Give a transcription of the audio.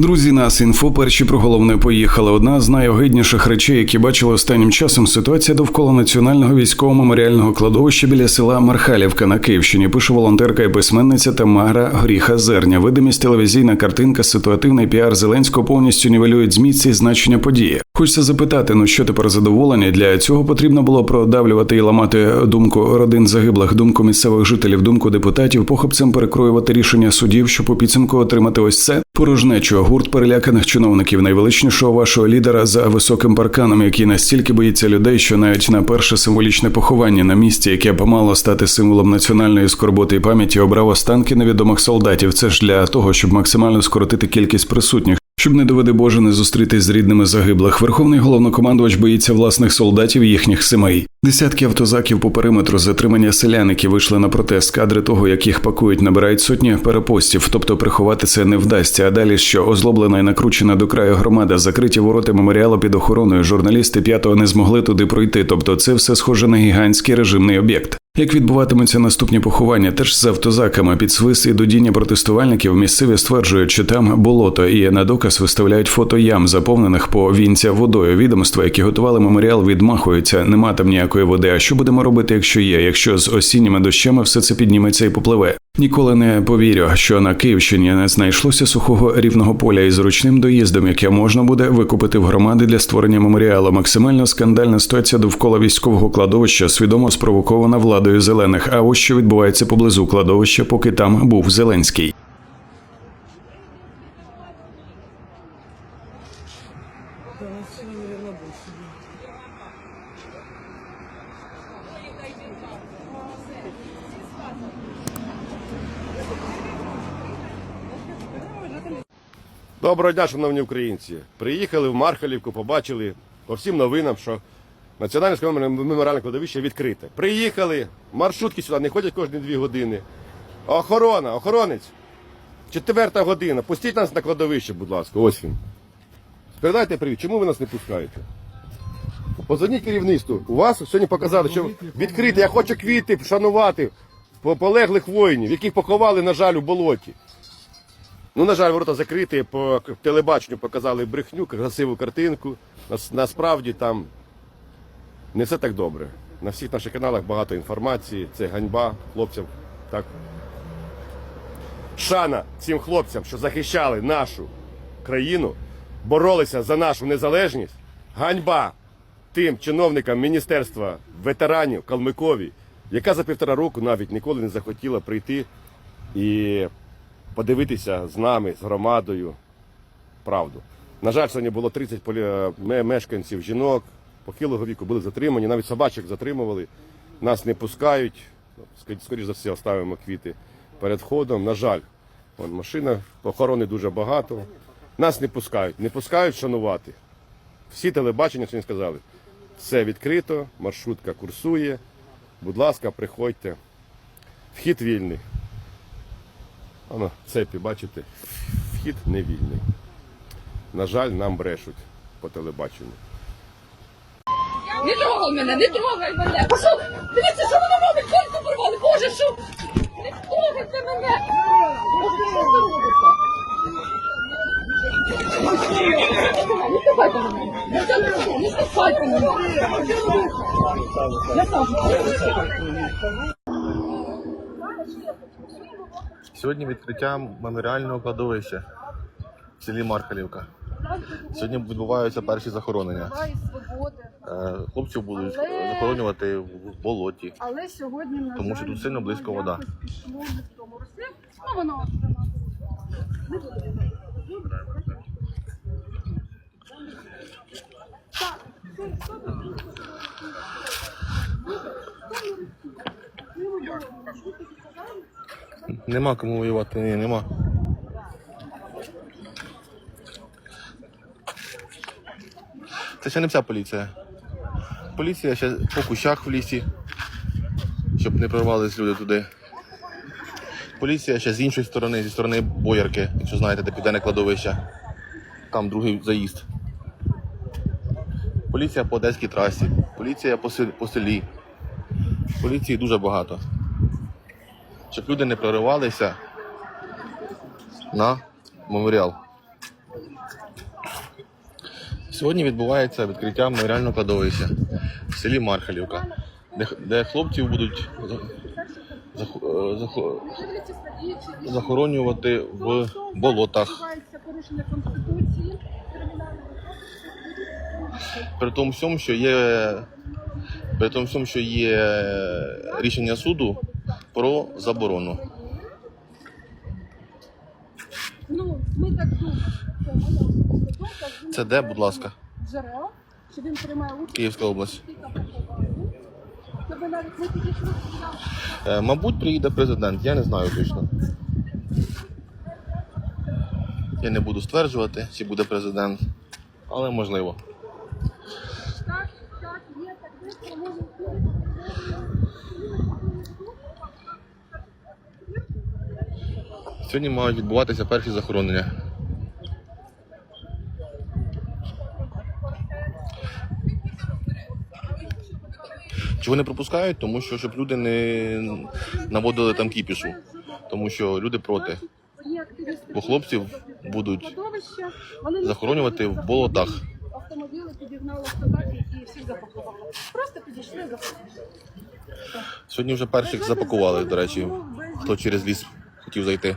Друзі, нас інфо перші про головне поїхали. Одна з найогидніших речей, які бачили останнім часом, ситуація довкола національного військового меморіального кладовища біля села Мархалівка на Київщині. Пише волонтерка і письменниця Тамара Горіха Зерня. Видимість телевізійна картинка, ситуативний піар Зеленського повністю нівелюють зміст і значення події. Хочеться запитати, ну що тепер задоволення? Для цього потрібно було продавлювати і ламати думку родин загиблих, думку місцевих жителів, думку депутатів, похопцем перекроювати рішення судів, щоб у підсумку отримати ось це порожнечу. Гурт переляканих чиновників, найвеличнішого вашого лідера за високим парканом, який настільки боїться людей, що навіть на перше символічне поховання на місці, яке б мало стати символом національної скорботи і пам'яті, обрав останки невідомих солдатів. Це ж для того, щоб максимально скоротити кількість присутніх. Щоб не доведи Боже не зустрітись з рідними загиблих, верховний головнокомандувач боїться власних солдатів і їхніх сімей. Десятки автозаків по периметру затримання селян, які вийшли на протест, кадри того, як їх пакують, набирають сотні перепостів. Тобто приховати це не вдасться. А далі що озлоблена і накручена до краю громада, закриті ворота меморіалу під охороною. Журналісти п'ятого не змогли туди пройти. Тобто, це все схоже на гігантський режимний об'єкт. Як відбуватимуться наступні поховання, теж з автозаками під свист і дудіння протестувальників місцеві стверджують, що там болото, і на доказ виставляють фото ям, заповнених по вінця водою. Відомства, які готували меморіал, відмахуються. Нема там ніякої води. А що будемо робити, якщо є? Якщо з осінніми дощами все це підніметься і попливе? Ніколи не повірю, що на Київщині не знайшлося сухого рівного поля із ручним доїздом, яке можна буде викупити в громади для створення меморіалу. Максимально скандальна ситуація довкола військового кладовища, свідомо спровокована владою зелених. А ось що відбувається поблизу кладовища, поки там був Зеленський. Доброго дня, шановні українці. Приїхали в Мархалівку, побачили по всім новинам, що Національне меморіальне кладовище відкрите. Приїхали, маршрутки сюди не ходять кожні дві години. Охорона, охоронець. Четверта година. Пустіть нас на кладовище, будь ласка, ось він. Передайте привіт, чому ви нас не пускаєте? Позвоніть керівництву. У вас сьогодні показали, що відкрите. Я хочу квіти вшанувати по- полеглих воїнів, яких поховали, на жаль, у болоті. Ну, на жаль, ворота закриті, по телебаченню показали брехню, красиву картинку. Нас- Насправді там не все так добре. На всіх наших каналах багато інформації, це ганьба хлопцям. Так. Шана цим хлопцям, що захищали нашу країну, боролися за нашу незалежність. Ганьба тим чиновникам Міністерства ветеранів Калмикові, яка за півтора року навіть ніколи не захотіла прийти і подивитися з нами, з громадою правду. На жаль, сьогодні було 30 полі- е, мешканців жінок похилого віку були затримані, навіть собачок затримували, нас не пускають. Ск- Скоріше за все, оставимо квіти перед входом. На жаль, вон машина, охорони дуже багато. Нас не пускають, не пускають шанувати. Всі телебачення сьогодні сказали, все відкрито, маршрутка курсує. Будь ласка, приходьте. Вхід вільний. Воно, цепі, бачите, вхід не вільний. На жаль, нам брешуть по телебаченню. Не трогай мене, не трогай мене. Пішов, дивіться, що воно робить, кольцо порвали, боже, що? Не трогайте мене. Боже, що ви робите? Не штовхайте мене. Не штовхайте, Не штовхайте мене. Я сам. Сьогодні відкриття меморіального кладовища в селі Мархалівка. Сьогодні відбуваються перші захоронення. Е, Хлопців будуть захоронювати в болоті. Але сьогодні на Тому що тут сильно близько вода. якось Пішло не в тому руслі. Ну воно не буде. Нема кому воювати, ні, нема. Це ще не вся поліція. Поліція ще по кущах в лісі, щоб не прорвались люди туди. Поліція ще з іншої сторони, зі сторони боярки, якщо знаєте, де південне кладовище. Там другий заїзд. Поліція по одеській трасі, поліція по селі. Поліції дуже багато. Щоб люди не проривалися на меморіал. Сьогодні відбувається відкриття меморіального кладовища в селі Мархалівка, де, де хлопців будуть е, захоронювати в болотах. При тому всьому, що є при тому всьому, що є рішення суду про заборону. Ну, ми так думаємо. Це Це де, будь ласка? Джерел, що він приймає участь Київська область. Е, Мабуть, приїде президент, я не знаю точно. Я не буду стверджувати, чи буде президент, але можливо. Так, так, є, так десь, може Сьогодні мають відбуватися перші захоронення. Чого не пропускають? Тому що щоб люди не наводили там кіпішу. Тому що люди проти. Бо хлопців будуть захоронювати в болотах. Автомобіли підігнали солдатів і всіх запакували. Просто підійшли запакували. Сьогодні вже перших запакували, до речі, хто через ліс хотів зайти.